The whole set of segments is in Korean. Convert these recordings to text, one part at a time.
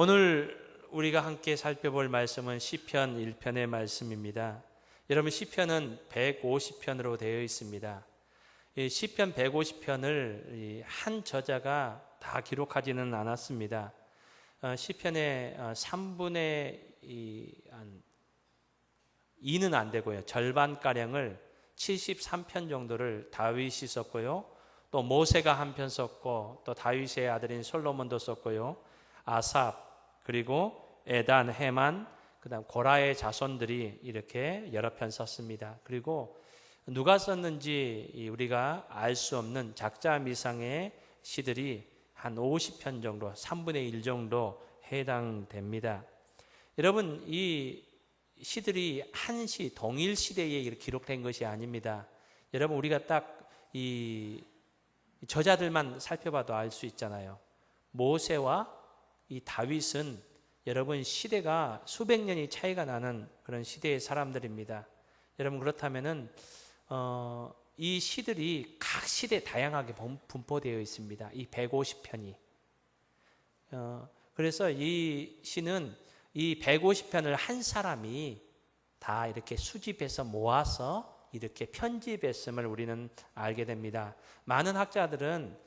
오늘 우리가 함께 살펴볼 말씀은 시편 1편의 말씀입니다. 여러분 시편은 150편으로 되어 있습니다. 이 시편 150편을 한 저자가 다 기록하지는 않았습니다. 어, 시편의 3분의 어, 2는 안 되고요. 절반 가량을 73편 정도를 다윗이 썼고요. 또 모세가 한 편 썼고 또 다윗의 아들인 솔로몬도 썼고요. 아삽 그리고 에단, 헤만 그다음 고라의 자손들이 이렇게 여러 편 썼습니다. 그리고 누가 썼는지 우리가 알 수 없는 작자 미상의 시들이 한 50편 정도, 3분의 1 정도 해당됩니다. 여러분, 이 시들이 한 시, 동일 시대에 기록된 것이 아닙니다. 여러분, 우리가 딱 이 저자들만 살펴봐도 알 수 있잖아요. 모세와 이 다윗은 여러분 시대가 수백 년이 차이가 나는 그런 시대의 사람들입니다. 여러분 그렇다면은 어, 이 시들이 각 시대 다양하게 분포되어 있습니다. 이 150편이. 어, 그래서 이 시는 이 150편을 한 사람이 다 이렇게 수집해서 모아서 이렇게 편집했음을 우리는 알게 됩니다. 많은 학자들은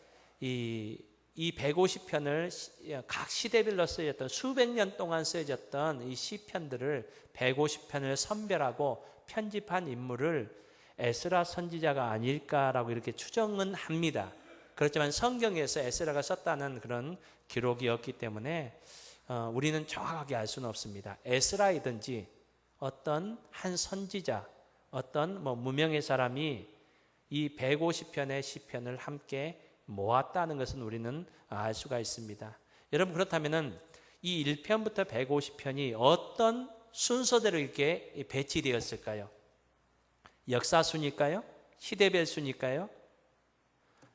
이, 이 150편을 각 시대별로 쓰여졌던 수백 년 동안 쓰여졌던 이 시편들을 150편을 선별하고 편집한 인물을 에스라 선지자가 아닐까라고 이렇게 추정은 합니다. 그렇지만 성경에서 에스라가 썼다는 그런 기록이 없기 때문에 어, 우리는 정확하게 알 수는 없습니다. 에스라이든지 어떤 한 선지자, 어떤 뭐 무명의 사람이 이 150편의 시편을 함께 모았다는 것은 우리는 알 수가 있습니다. 여러분 그렇다면은 이 1편부터 150편이 어떤 순서대로 이렇게 배치되었을까요? 역사 순일까요? 시대별 순일까요?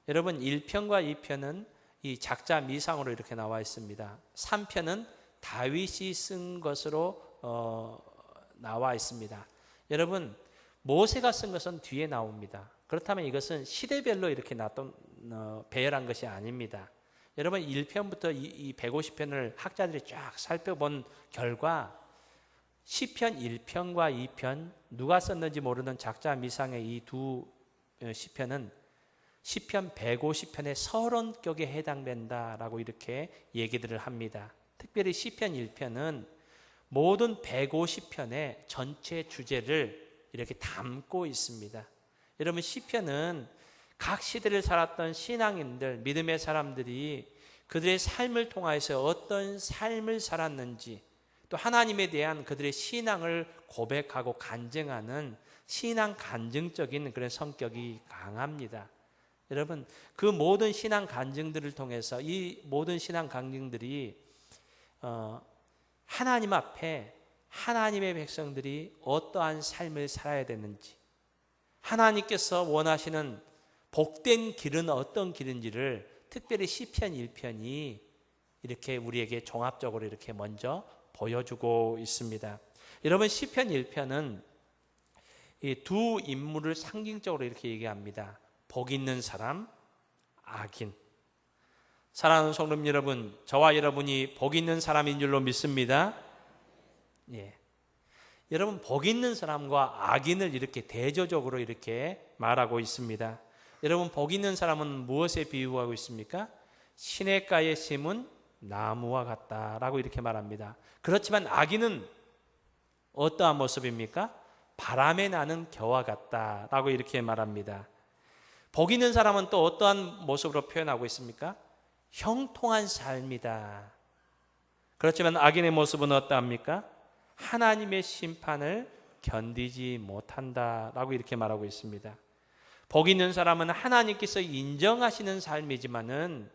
여러분 1편과 2편은 이 작자 미상으로 이렇게 나와 있습니다. 3편은 다윗이 쓴 것으로 어, 나와 있습니다. 여러분 모세가 쓴 것은 뒤에 나옵니다. 그렇다면 이것은 시대별로 이렇게 배열한 것이 아닙니다. 여러분 1편부터 이, 이 150편을 학자들이 쫙 살펴본 결과 시편 1편과 2편 누가 썼는지 모르는 작자 미상의 이두 어, 시편은 시편 150편의 서론격에 해당된다라고 이렇게 얘기들을 합니다. 특별히 시편 1편은 모든 150편의 전체 주제를 이렇게 담고 있습니다. 여러분 시편은 각 시대를 살았던 신앙인들, 믿음의 사람들이 그들의 삶을 통하여서 어떤 삶을 살았는지 또 하나님에 대한 그들의 신앙을 고백하고 간증하는 신앙 간증적인 그런 성격이 강합니다. 여러분, 그 모든 신앙 간증들을 통해서 이 모든 신앙 간증들이 어, 하나님 앞에 하나님의 백성들이 어떠한 삶을 살아야 되는지, 하나님께서 원하시는 복된 길은 어떤 길인지를 특별히 시편 1편이 이렇게 우리에게 종합적으로 이렇게 먼저 보여주고 있습니다. 여러분 시편 1편은 두 인물을 상징적으로 이렇게 얘기합니다. 복 있는 사람, 악인. 사랑하는 성도 여러분, 저와 여러분이 복 있는 사람인 줄로 믿습니다. 예. 여러분 복 있는 사람과 악인을 이렇게 대조적으로 이렇게 말하고 있습니다. 여러분 복 있는 사람은 무엇에 비유하고 있습니까? 시냇가에 심은 나무와 같다라고 이렇게 말합니다. 그렇지만 악인은 어떠한 모습입니까? 바람에 나는 겨와 같다라고 이렇게 말합니다. 복 있는 사람은 또 어떠한 모습으로 표현하고 있습니까? 형통한 삶이다. 그렇지만 악인의 모습은 어떠합니까? 하나님의 심판을 견디지 못한다라고 이렇게 말하고 있습니다. 복 있는 사람은 하나님께서 인정하시는 삶이지만은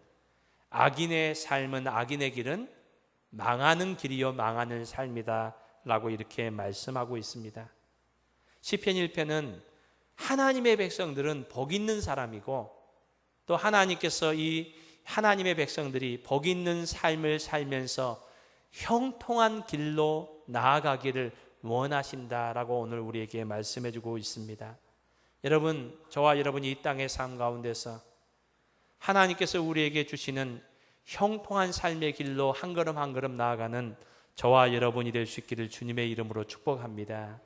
악인의 삶은 악인의 길은 망하는 길이요 망하는 삶이다라고 이렇게 말씀하고 있습니다. 시편 1편은 하나님의 백성들은 복 있는 사람이고 또 하나님께서 이 하나님의 백성들이 복 있는 삶을 살면서 형통한 길로 나아가기를 원하신다라고 오늘 우리에게 말씀해 주고 있습니다. 여러분, 저와 여러분이 이 땅의 삶 가운데서 하나님께서 우리에게 주시는 형통한 삶의 길로 한 걸음 한 걸음 나아가는 저와 여러분이 될 수 있기를 주님의 이름으로 축복합니다.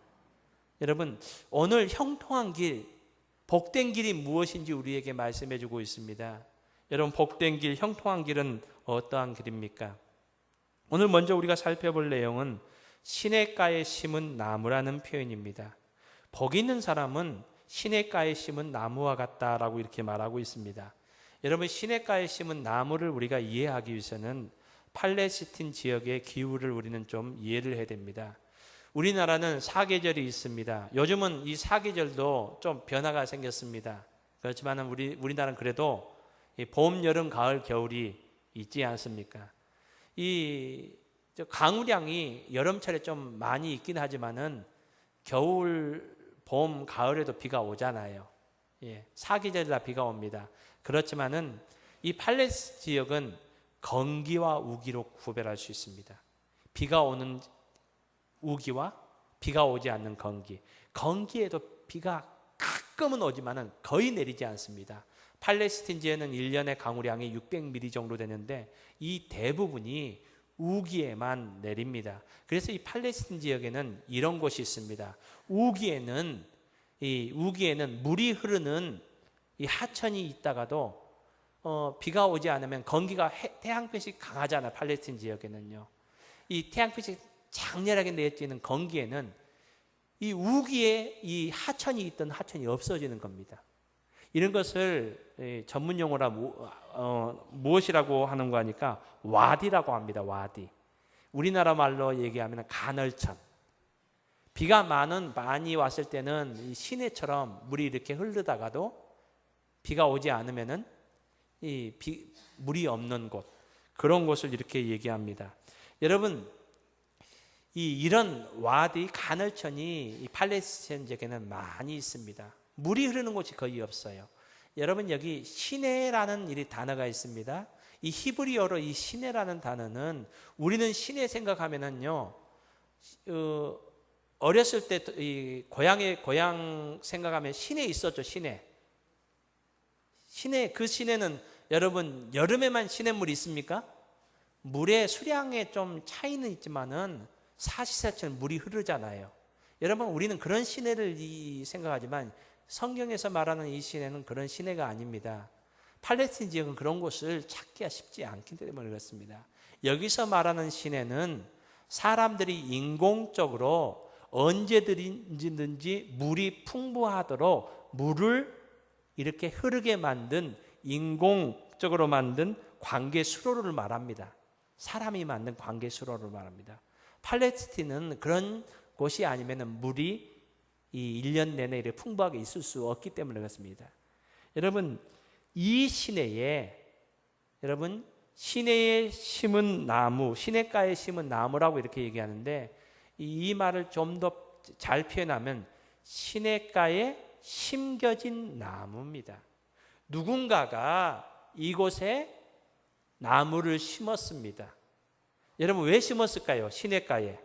여러분, 오늘 형통한 길, 복된 길이 무엇인지 우리에게 말씀해 주고 있습니다. 여러분, 복된 길, 형통한 길은 어떠한 길입니까? 오늘 먼저 우리가 살펴볼 내용은 시냇가에 심은 나무라는 표현입니다. 복 있는 사람은 시냇가에 심은 나무와 같다라고 이렇게 말하고 있습니다. 여러분 시냇가에 심은 나무를 우리가 이해하기 위해서는 팔레스틴 지역의 기후를 우리는 좀 이해를 해야 됩니다. 우리나라는 사계절이 있습니다. 요즘은 이 사계절도 좀 변화가 생겼습니다. 그렇지만 우리 우리나라는 그래도 봄, 여름, 가을, 겨울이 있지 않습니까? 이 강우량이 여름철에 좀 많이 있긴 하지만은 겨울, 봄, 가을에도 비가 오잖아요. 예, 사계절이라 비가 옵니다. 그렇지만은 이 팔레스 지역은 건기와 우기로 구별할 수 있습니다. 비가 오는 우기와 비가 오지 않는 건기. 건기에도 비가 가끔은 오지만은 거의 내리지 않습니다. 팔레스틴 지역은 1년의 강우량이 600mm 정도 되는데 이 대부분이 우기에만 내립니다. 그래서 이 팔레스틴 지역에는 이런 곳이 있습니다. 우기에는 이 우기에는 물이 흐르는 이 하천이 있다가도 어, 비가 오지 않으면 건기가 태양빛이 강하잖아요. 팔레스틴 지역에는요. 이 태양빛이 장렬하게 내지는 건기에는 이 우기에 이 하천이 있던 하천이 없어지는 겁니다. 이런 것을 전문 용어라 어, 무엇이라고 하는 거 하니까 와디라고 합니다. 와디. 우리나라 말로 얘기하면 가널천. 비가 많은 많이 왔을 때는 시내처럼 물이 이렇게 흐르다가도 비가 오지 않으면은 이 비, 물이 없는 곳 그런 곳을 이렇게 얘기합니다. 여러분 이 이런 와디 가널천이 이 팔레스타인 지역에는 많이 있습니다. 물이 흐르는 곳이 거의 없어요. 여러분 여기 시내라는 이 단어가 있습니다. 이 히브리어로 이 시내라는 단어는 우리는 시내 생각하면은요. 어, 어렸을 때 고향의 고향 생각하면 시내 있었죠 시내. 시내 그 시내는 여러분 여름에만 시냇물이 있습니까? 물의 수량에 좀 차이는 있지만은 사시사철 물이 흐르잖아요. 여러분 우리는 그런 시내를 생각하지만 성경에서 말하는 이 시내는 그런 시내가 아닙니다. 팔레스틴 지역은 그런 곳을 찾기가 쉽지 않기 때문에 그렇습니다. 여기서 말하는 시내는 사람들이 인공적으로 언제든지 물이 풍부하도록 물을 이렇게 흐르게 만든 인공적으로 만든 관계 수로를 말합니다. 사람이 만든 관계 수로를 말합니다. 팔레스틴은 그런 곳이 아니면 물이 이 1년 내내 이렇게 풍부하게 있을 수 없기 때문에 그렇습니다. 여러분, 이 시내에 여러분 시내에 심은 나무, 시내가에 심은 나무라고 이렇게 얘기하는데 이, 이 말을 좀 더 잘 표현하면 시내가에 심겨진 나무입니다. 누군가가 이곳에 나무를 심었습니다. 여러분 왜 심었을까요? 시냇가에.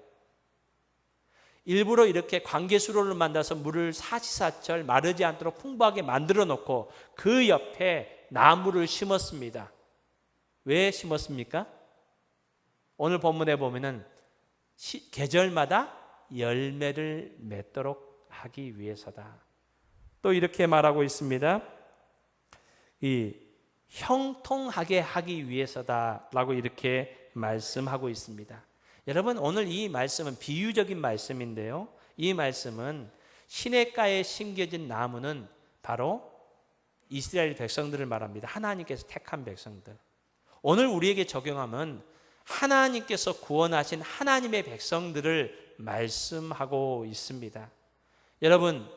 일부러 이렇게 관계수로를 만나서 물을 사시사철 마르지 않도록 풍부하게 만들어 놓고 그 옆에 나무를 심었습니다. 왜 심었습니까? 오늘 본문에 보면은 시, 계절마다 열매를 맺도록 하기 위해서다. 또 이렇게 말하고 있습니다. 이 형통하게 하기 위해서다라고 이렇게 말씀하고 있습니다. 여러분 오늘 이 말씀은 비유적인 말씀인데요. 이 말씀은 시냇가에 심겨진 나무는 바로 이스라엘 백성들을 말합니다. 하나님께서 택한 백성들. 오늘 우리에게 적용하면 하나님께서 구원하신 하나님의 백성들을 말씀하고 있습니다. 여러분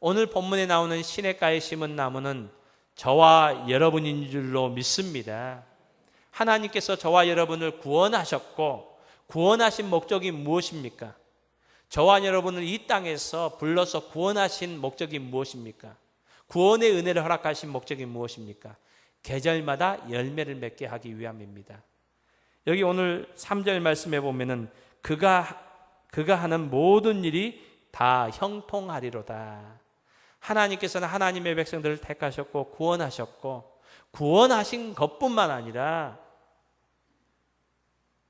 오늘 본문에 나오는 시냇가에 심은 나무는 저와 여러분인 줄로 믿습니다. 하나님께서 저와 여러분을 구원하셨고 구원하신 목적이 무엇입니까? 저와 여러분을 이 땅에서 불러서 구원하신 목적이 무엇입니까? 구원의 은혜를 허락하신 목적이 무엇입니까? 계절마다 열매를 맺게 하기 위함입니다. 여기 오늘 3절 말씀에 보면은 그가 그가 하는 모든 일이 다 형통하리로다. 하나님께서는 하나님의 백성들을 택하셨고 구원하셨고 구원하신 것뿐만 아니라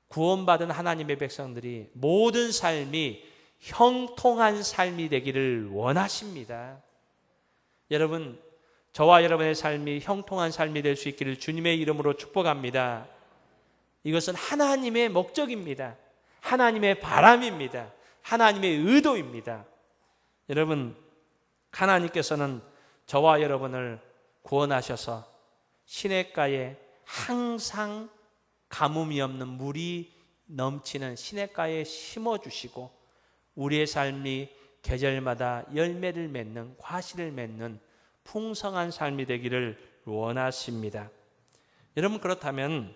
구원받은 하나님의 백성들이 모든 삶이 형통한 삶이 되기를 원하십니다. 여러분, 저와 여러분의 삶이 형통한 삶이 될 수 있기를 주님의 이름으로 축복합니다. 이것은 하나님의 목적입니다. 하나님의 바람입니다. 하나님의 의도입니다. 여러분, 하나님께서는 저와 여러분을 구원하셔서 시냇가에 항상 가뭄이 없는 물이 넘치는 시냇가에 심어 주시고 우리의 삶이 계절마다 열매를 맺는 과실을 맺는 풍성한 삶이 되기를 원하십니다. 여러분 그렇다면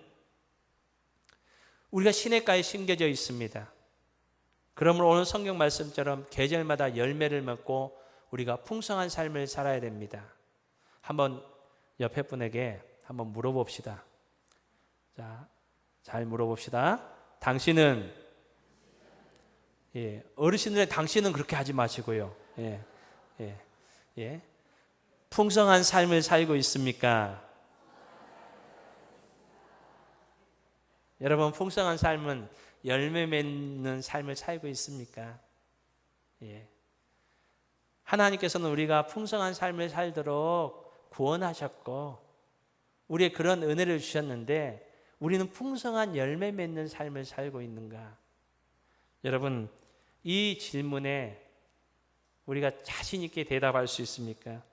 우리가 시냇가에 심겨져 있습니다. 그러므로 오늘 성경 말씀처럼 계절마다 열매를 맺고 우리가 풍성한 삶을 살아야 됩니다. 한번 옆에 분에게 한번 물어봅시다. 자, 잘 물어봅시다. 당신은 예, 어르신들의 당신은 그렇게 하지 마시고요. 예, 예, 예. 풍성한 삶을 살고 있습니까? 여러분, 풍성한 삶은 열매 맺는 삶을 살고 있습니까? 예. 하나님께서는 우리가 풍성한 삶을 살도록 구원하셨고, 우리의 그런 은혜를 주셨는데, 우리는 풍성한 열매 맺는 삶을 살고 있는가? 여러분, 이 질문에 우리가 자신 있게 대답할 수 있습니까?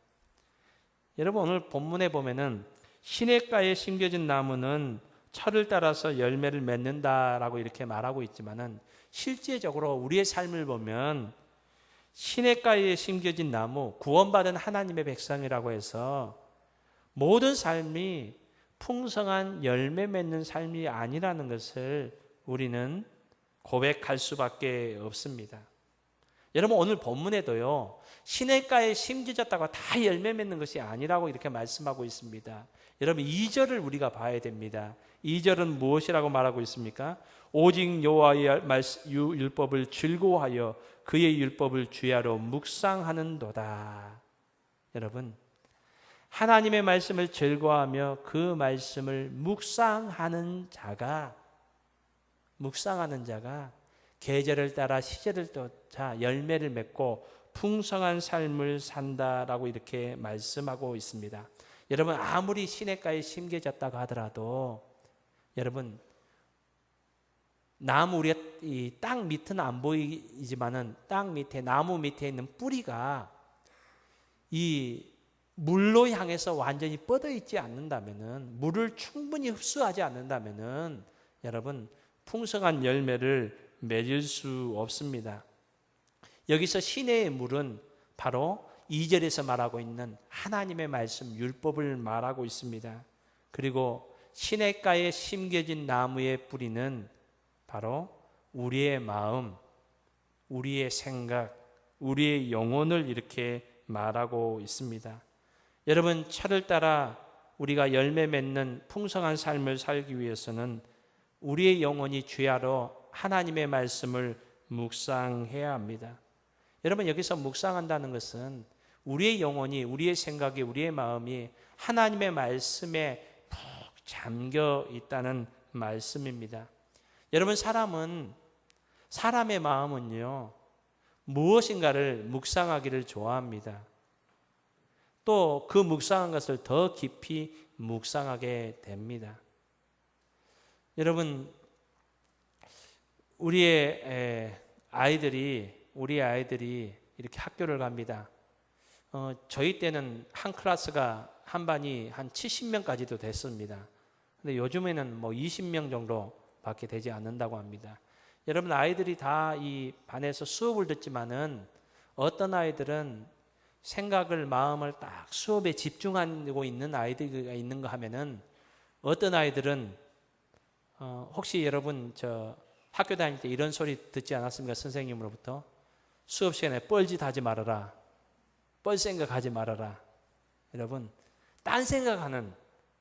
여러분, 오늘 본문에 보면은 시냇가에 심겨진 나무는 철을 따라서 열매를 맺는다라고 이렇게 말하고 있지만은 실제적으로 우리의 삶을 보면 시냇가에 심겨진 나무, 구원받은 하나님의 백성이라고 해서 모든 삶이 풍성한 열매 맺는 삶이 아니라는 것을 우리는 고백할 수밖에 없습니다. 여러분 오늘 본문에도요. 시냇가에 심겨졌다고 다 열매 맺는 것이 아니라고 이렇게 말씀하고 있습니다. 여러분 2절을 우리가 봐야 됩니다. 2절은 무엇이라고 말하고 있습니까? 오직 여호와의 율법을 즐거워하여 그의 율법을 주야로 묵상하는도다. 여러분 하나님의 말씀을 즐거워하며 그 말씀을 묵상하는 자가 묵상하는 자가 계절을 따라 시절을 또자 열매를 맺고 풍성한 삶을 산다라고 이렇게 말씀하고 있습니다. 여러분 아무리 시냇가에 심겨졌다고 하더라도 여러분 나무 우리가 이 땅 밑은 안 보이지만은 땅 밑에 나무 밑에 있는 뿌리가 이 물로 향해서 완전히 뻗어 있지 않는다면은 물을 충분히 흡수하지 않는다면은 여러분 풍성한 열매를 맺을 수 없습니다. 여기서 시내의 물은 바로 2절에서 말하고 있는 하나님의 말씀 율법을 말하고 있습니다. 그리고 시냇가에 심겨진 나무의 뿌리는 바로 우리의 마음, 우리의 생각, 우리의 영혼을 이렇게 말하고 있습니다. 여러분 철을 따라 우리가 열매 맺는 풍성한 삶을 살기 위해서는 우리의 영혼이 주야로 하나님의 말씀을 묵상해야 합니다. 여러분 여기서 묵상한다는 것은 우리의 영혼이 우리의 생각이 우리의 마음이 하나님의 말씀에 푹 잠겨 있다는 말씀입니다. 여러분 사람은 사람의 마음은요 무엇인가를 묵상하기를 좋아합니다. 또 그 묵상한 것을 더 깊이 묵상하게 됩니다. 여러분, 우리의 아이들이, 우리 아이들이 이렇게 학교를 갑니다. 어, 저희 때는 한 클래스가 한 반이 한 70명까지도 됐습니다. 근데 요즘에는 뭐 20명 정도밖에 되지 않는다고 합니다. 여러분 아이들이 다 이 반에서 수업을 듣지만은 어떤 아이들은 생각을 마음을 딱 수업에 집중하고 있는 아이들이 있는가 하면은 어떤 아이들은 어, 혹시 여러분 저 학교 다닐 때 이런 소리 듣지 않았습니까 선생님으로부터? 수업 시간에 뻘짓 하지 말아라 뻘 생각하지 말아라. 여러분 딴 생각하는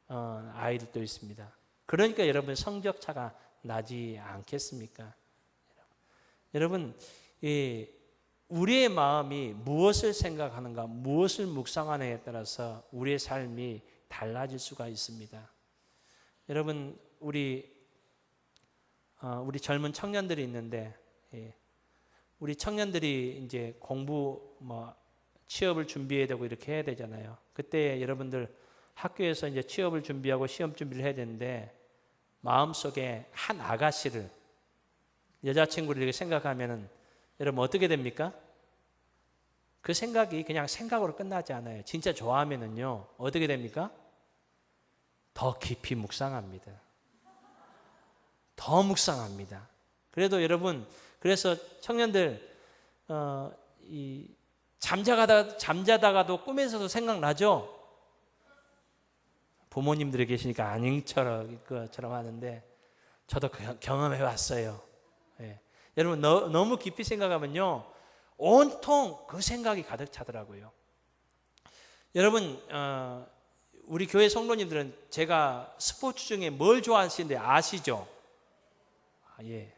어, 아이들도 있습니다. 그러니까 여러분 성적 차가 나지 않겠습니까? 여러분 이 우리의 마음이 무엇을 생각하는가, 무엇을 묵상하느냐에 따라서 우리의 삶이 달라질 수가 있습니다. 여러분, 우리 어, 우리 젊은 청년들이 있는데 예. 우리 청년들이 이제 공부 뭐 취업을 준비해야 되고 이렇게 해야 되잖아요. 그때 여러분들 학교에서 이제 취업을 준비하고 시험 준비를 해야 되는데 마음속에 한 아가씨를 여자친구를 이렇게 생각하면은 여러분 어떻게 됩니까? 그 생각이 그냥 생각으로 끝나지 않아요. 진짜 좋아하면은요 어떻게 됩니까? 더 깊이 묵상합니다. 더 묵상합니다. 그래도 여러분 그래서 청년들 어, 이 잠자다가 잠자다가도 꿈에서도 생각나죠. 부모님들이 계시니까 아닌 처럼 것처럼 하는데 저도 그 경험해 왔어요. 예. 여러분 너, 너무 깊이 생각하면요 온통 그 생각이 가득 차더라고요. 여러분 어, 우리 교회 성도님들은 제가 스포츠 중에 뭘 좋아하시는데 아시죠? 아, 예.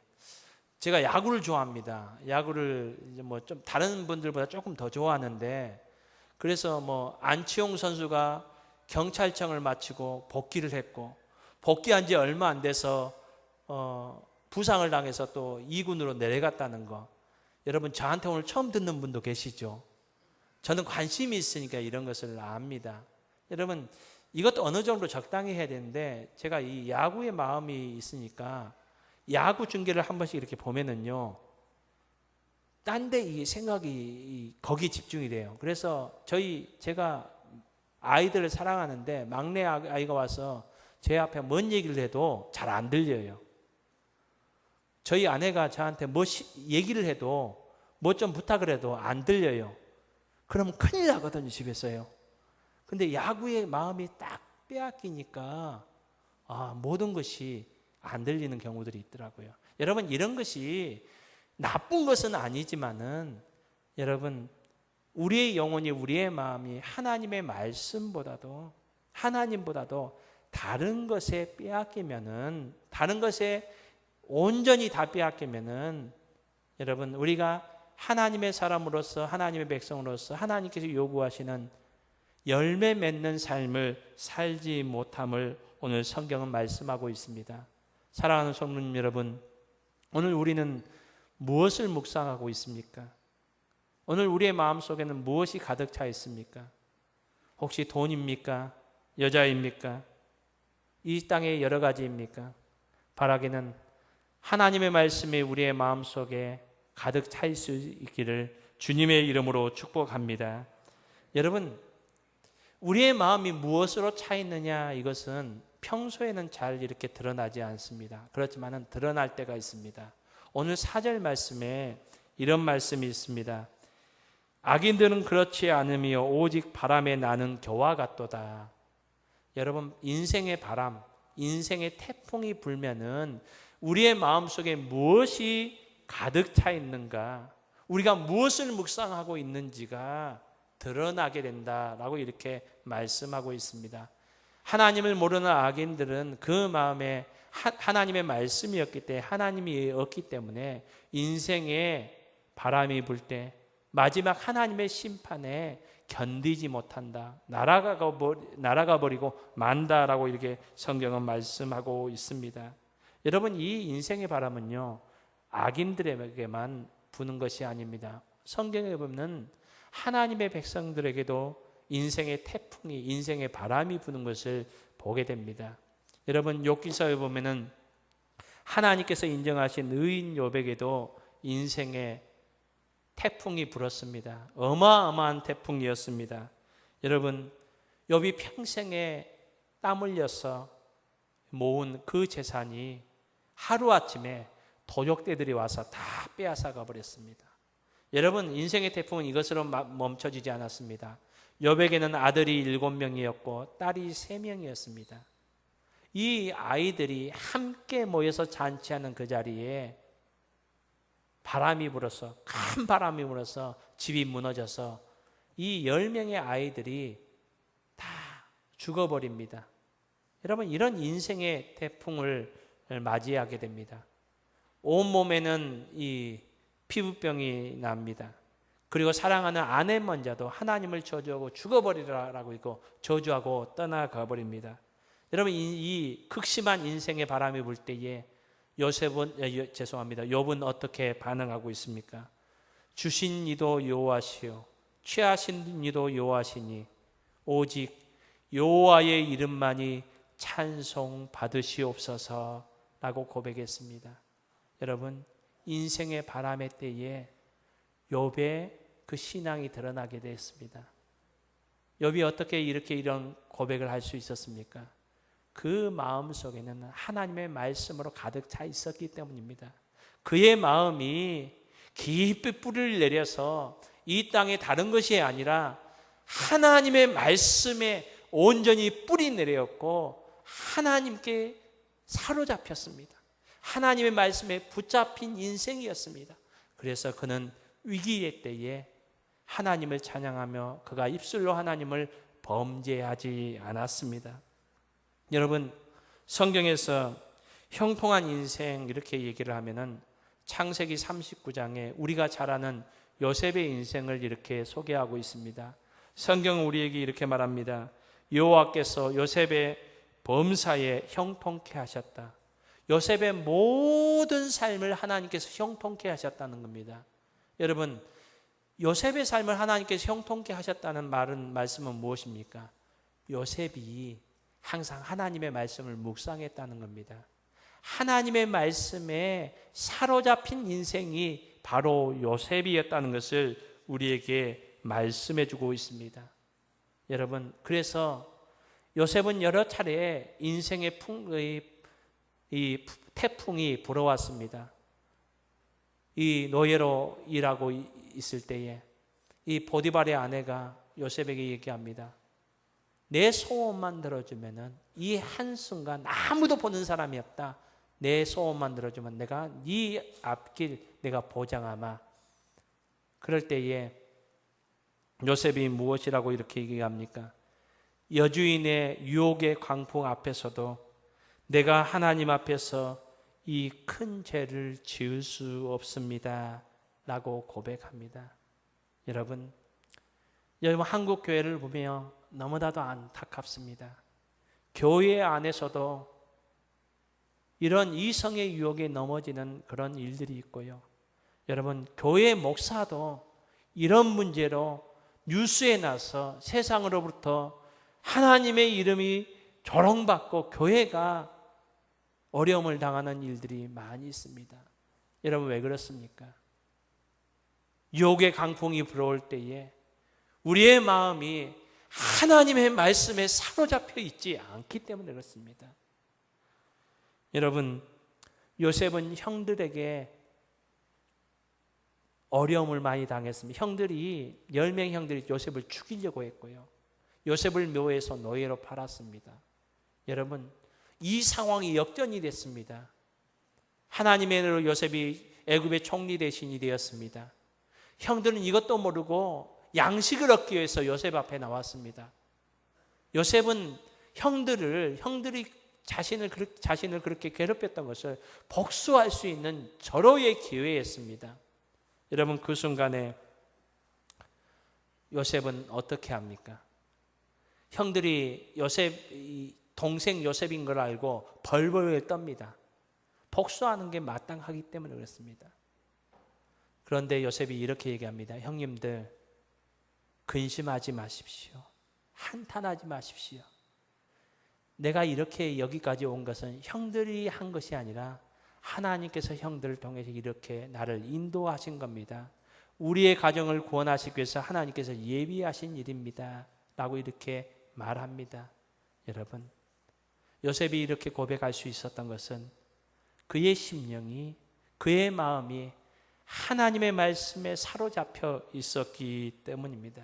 제가 야구를 좋아합니다. 야구를 뭐 좀 다른 분들보다 조금 더 좋아하는데 그래서 뭐 안치홍 선수가 경찰청을 마치고 복귀를 했고 복귀한 지 얼마 안 돼서 어 부상을 당해서 또 2군으로 내려갔다는 거. 여러분 저한테 오늘 처음 듣는 분도 계시죠? 저는 관심이 있으니까 이런 것을 압니다. 여러분 이것도 어느 정도 적당히 해야 되는데 제가 이 야구의 마음이 있으니까 야구 중계를 한 번씩 이렇게 보면은요. 딴 데 이 생각이 거기 집중이 돼요. 그래서 저희 제가 아이들을 사랑하는데 막내 아이가 와서 제 앞에 뭔 얘기를 해도 잘 안 들려요. 저희 아내가 저한테 뭐 얘기를 해도 뭐 좀 부탁을 해도 안 들려요. 그러면 큰일 나거든요, 집에서요. 근데 야구의 마음이 딱 빼앗기니까 아, 모든 것이 안 들리는 경우들이 있더라고요. 여러분 이런 것이 나쁜 것은 아니지만은 여러분 우리의 영혼이 우리의 마음이 하나님의 말씀보다도 하나님보다도 다른 것에 빼앗기면은 다른 것에 온전히 다 빼앗기면은 여러분 우리가 하나님의 사람으로서 하나님의 백성으로서 하나님께서 요구하시는 열매 맺는 삶을 살지 못함을 오늘 성경은 말씀하고 있습니다. 사랑하는 성도님 여러분, 오늘 우리는 무엇을 묵상하고 있습니까? 오늘 우리의 마음 속에는 무엇이 가득 차 있습니까? 혹시 돈입니까? 여자입니까? 이 땅의 여러 가지입니까? 바라기는 하나님의 말씀이 우리의 마음 속에 가득 차 있을 수 있기를 주님의 이름으로 축복합니다. 여러분, 우리의 마음이 무엇으로 차 있느냐 이것은 평소에는 잘 이렇게 드러나지 않습니다. 그렇지만은 드러날 때가 있습니다. 오늘 사절 말씀에 이런 말씀이 있습니다. 악인들은 그렇지 않으며 오직 바람에 나는 겨와 같도다. 여러분 인생의 바람, 인생의 태풍이 불면은 우리의 마음속에 무엇이 가득 차 있는가? 우리가 무엇을 묵상하고 있는지가 드러나게 된다라고 이렇게 말씀하고 있습니다. 하나님을 모르는 악인들은 그 마음에 하나님의 말씀이었기 때문에 하나님이 없기 때문에 인생에 바람이 불 때 마지막 하나님의 심판에 견디지 못한다. 날아가, 버리고 만다라고 이렇게 성경은 말씀하고 있습니다. 여러분, 이 인생의 바람은요, 악인들에게만 부는 것이 아닙니다. 성경에 보면 하나님의 백성들에게도 인생의 태풍이 인생의 바람이 부는 것을 보게 됩니다. 여러분 욥기서에 보면은 하나님께서 인정하신 의인 욥에게도 인생의 태풍이 불었습니다. 어마어마한 태풍이었습니다. 여러분 욥이 평생에 땀 흘려서 모은 그 재산이 하루아침에 도적대들이 와서 다 빼앗아가 버렸습니다. 여러분 인생의 태풍은 이것으로 멈춰지지 않았습니다. 여백에는 아들이 일곱 명이었고 딸이 세 명이었습니다. 이 아이들이 함께 모여서 잔치하는 그 자리에 바람이 불어서 큰 바람이 불어서 집이 무너져서 이열 명의 아이들이 다 죽어버립니다. 여러분 이런 인생의 태풍을 맞이하게 됩니다. 온 몸에는 이 피부병이 납니다. 그리고 사랑하는 아내 먼저도 하나님을 저주하고 죽어버리라라고 있고 저주하고 떠나가 버립니다. 여러분 이, 이 극심한 인생의 바람이 불 때에 요셉은 예, 예, 죄송합니다. 욥은 어떻게 반응하고 있습니까? 주신 이도 여호와시요 취하신 이도 여호와시니 오직 여호와의 이름만이 찬송 받으시옵소서 라고 고백했습니다. 여러분 인생의 바람의 때에 욥의 그 신앙이 드러나게 되었습니다. 욥이 어떻게 이렇게 이런 고백을 할 수 있었습니까? 그 마음 속에는 하나님의 말씀으로 가득 차 있었기 때문입니다. 그의 마음이 깊이 뿌리를 내려서 이 땅에 다른 것이 아니라 하나님의 말씀에 온전히 뿌리 내렸고 하나님께 사로잡혔습니다. 하나님의 말씀에 붙잡힌 인생이었습니다. 그래서 그는 위기의 때에 하나님을 찬양하며 그가 입술로 하나님을 범죄하지 않았습니다. 여러분, 성경에서 형통한 인생 이렇게 얘기를 하면은 창세기 39장에 우리가 잘 아는 요셉의 인생을 이렇게 소개하고 있습니다. 성경은 우리에게 이렇게 말합니다. 여호와께서 요셉의 범사에 형통케 하셨다. 요셉의 모든 삶을 하나님께서 형통케 하셨다는 겁니다. 여러분, 요셉의 삶을 하나님께서 형통케 하셨다는 말은 말씀은 무엇입니까? 요셉이 항상 하나님의 말씀을 묵상했다는 겁니다. 하나님의 말씀에 사로잡힌 인생이 바로 요셉이었다는 것을 우리에게 말씀해 주고 있습니다. 여러분, 그래서 요셉은 여러 차례 인생의 풍, 이 태풍이 불어왔습니다. 이 노예로 일하고 있을 때에 이 보디발의 아내가 요셉에게 얘기합니다. 내 소원만 들어주면은 이 한순간 아무도 보는 사람이 없다. 내 소원만 들어주면 내가 네 앞길 내가 보장하마. 그럴 때에 요셉이 무엇이라고 이렇게 얘기합니까? 여주인의 유혹의 광풍 앞에서도 내가 하나님 앞에서 이 큰 죄를 지을 수 없습니다. 라고 고백합니다. 여러분, 여러분 한국 교회를 보면 너무나도 안타깝습니다. 교회 안에서도 이런 이성의 유혹에 넘어지는 그런 일들이 있고요. 여러분, 교회 목사도 이런 문제로 뉴스에 나서 세상으로부터 하나님의 이름이 조롱받고 교회가 어려움을 당하는 일들이 많이 있습니다. 여러분, 왜 그렇습니까? 유혹의 강풍이 불어올 때에 우리의 마음이 하나님의 말씀에 사로잡혀 있지 않기 때문에 그렇습니다. 여러분, 요셉은 형들에게 어려움을 많이 당했습니다. 형들이, 열 명 형들이 요셉을 죽이려고 했고요. 요셉을 묘해서 노예로 팔았습니다. 여러분, 이 상황이 역전이 됐습니다. 하나님의 은혜로 요셉이 애굽의 총리 대신이 되었습니다. 형들은 이것도 모르고 양식을 얻기 위해서 요셉 앞에 나왔습니다. 요셉은 형들을 형들이 자신을 자신을 그렇게 괴롭혔던 것을 복수할 수 있는 절호의 기회였습니다. 여러분 그 순간에 요셉은 어떻게 합니까? 형들이 요셉 동생 요셉인 걸 알고 벌벌 떱니다. 복수하는 게 마땅하기 때문에 그렇습니다. 그런데 요셉이 이렇게 얘기합니다. 형님들 근심하지 마십시오. 한탄하지 마십시오. 내가 이렇게 여기까지 온 것은 형들이 한 것이 아니라 하나님께서 형들을 통해서 이렇게 나를 인도하신 겁니다. 우리의 가정을 구원하시기 위해서 하나님께서 예비하신 일입니다. 라고 이렇게 말합니다. 여러분, 요셉이 이렇게 고백할 수 있었던 것은 그의 심령이, 그의 마음이 하나님의 말씀에 사로잡혀 있었기 때문입니다.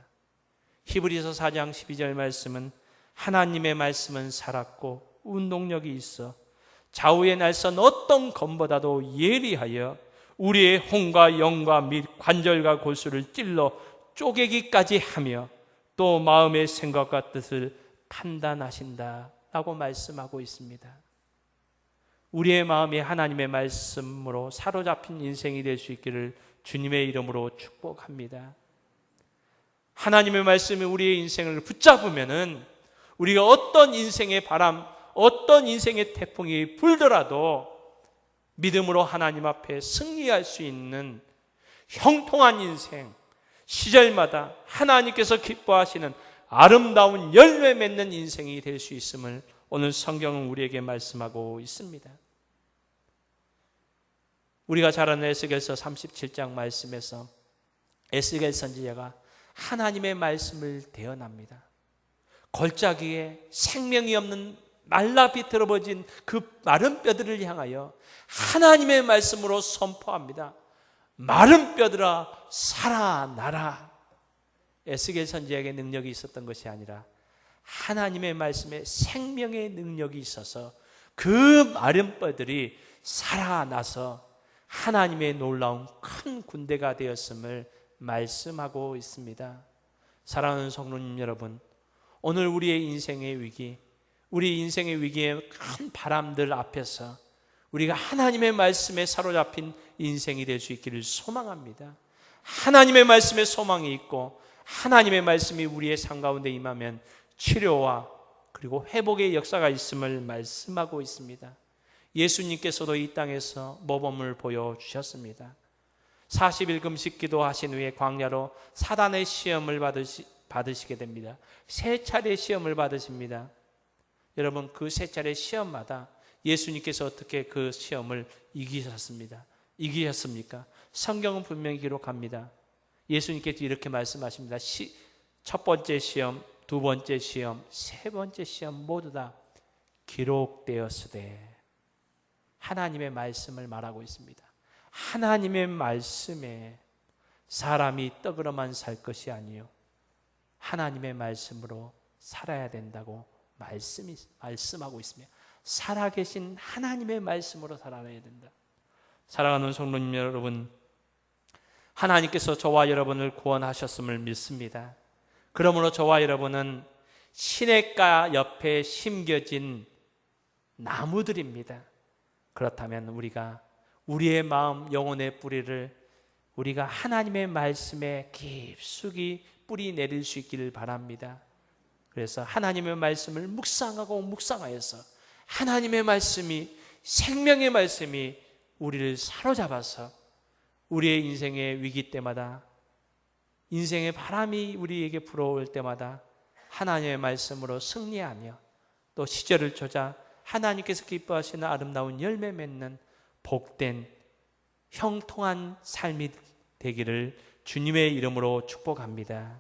히브리서 4장 12절 말씀은 하나님의 말씀은 살았고 운동력이 있어 좌우의 날선 어떤 검보다도 예리하여 우리의 혼과 영과 및 관절과 골수를 찔러 쪼개기까지 하며 또 마음의 생각과 뜻을 판단하신다 라고 말씀하고 있습니다. 우리의 마음이 하나님의 말씀으로 사로잡힌 인생이 될 수 있기를 주님의 이름으로 축복합니다. 하나님의 말씀이 우리의 인생을 붙잡으면은 우리가 어떤 인생의 바람, 어떤 인생의 태풍이 불더라도 믿음으로 하나님 앞에 승리할 수 있는 형통한 인생, 시절마다 하나님께서 기뻐하시는 아름다운 열매 맺는 인생이 될 수 있음을 오늘 성경은 우리에게 말씀하고 있습니다. 우리가 잘 아는 에스겔서 37장 말씀에서 에스겔 선지자가 하나님의 말씀을 대언합니다. 골짜기에 생명이 없는 말라 비틀어버진 그 마른 뼈들을 향하여 하나님의 말씀으로 선포합니다. 마른 뼈들아 살아나라. 에스겔 선지에게 능력이 있었던 것이 아니라 하나님의 말씀에 생명의 능력이 있어서 그 마른 뼈들이 살아나서 하나님의 놀라운 큰 군대가 되었음을 말씀하고 있습니다. 사랑하는 성도님 여러분, 오늘 우리의 인생의 위기, 우리 인생의 위기의 큰 바람들 앞에서 우리가 하나님의 말씀에 사로잡힌 인생이 될 수 있기를 소망합니다. 하나님의 말씀에 소망이 있고 하나님의 말씀이 우리의 삶 가운데 임하면 치료와 그리고 회복의 역사가 있음을 말씀하고 있습니다. 예수님께서도 이 땅에서 모범을 보여주셨습니다. 40일 금식 기도하신 후에 광야로 사단의 시험을 받으시, 받으시게 됩니다. 세 차례 시험을 받으십니다. 여러분 그 세 차례 시험마다 예수님께서 어떻게 그 시험을 이기셨습니다. 이기셨습니까? 성경은 분명히 기록합니다. 예수님께서 이렇게 말씀하십니다. 시, 첫 번째 시험, 두 번째 시험, 세 번째 시험 모두 다 기록되었으되 하나님의 말씀을 말하고 있습니다. 하나님의 말씀에 사람이 떡으로만 살 것이 아니요 하나님의 말씀으로 살아야 된다고 말씀이 말씀하고 있습니다. 살아계신 하나님의 말씀으로 살아야 된다. 사랑하는 성도님 여러분, 하나님께서 저와 여러분을 구원하셨음을 믿습니다. 그러므로 저와 여러분은 시냇가 옆에 심겨진 나무들입니다. 그렇다면 우리가 우리의 마음, 영혼의 뿌리를 우리가 하나님의 말씀에 깊숙이 뿌리 내릴 수 있기를 바랍니다. 그래서 하나님의 말씀을 묵상하고 묵상하여서 하나님의 말씀이 생명의 말씀이 우리를 사로잡아서 우리의 인생의 위기 때마다 인생의 바람이 우리에게 불어올 때마다 하나님의 말씀으로 승리하며 또 시절을 조자 하나님께서 기뻐하시는 아름다운 열매 맺는 복된 형통한 삶이 되기를 주님의 이름으로 축복합니다.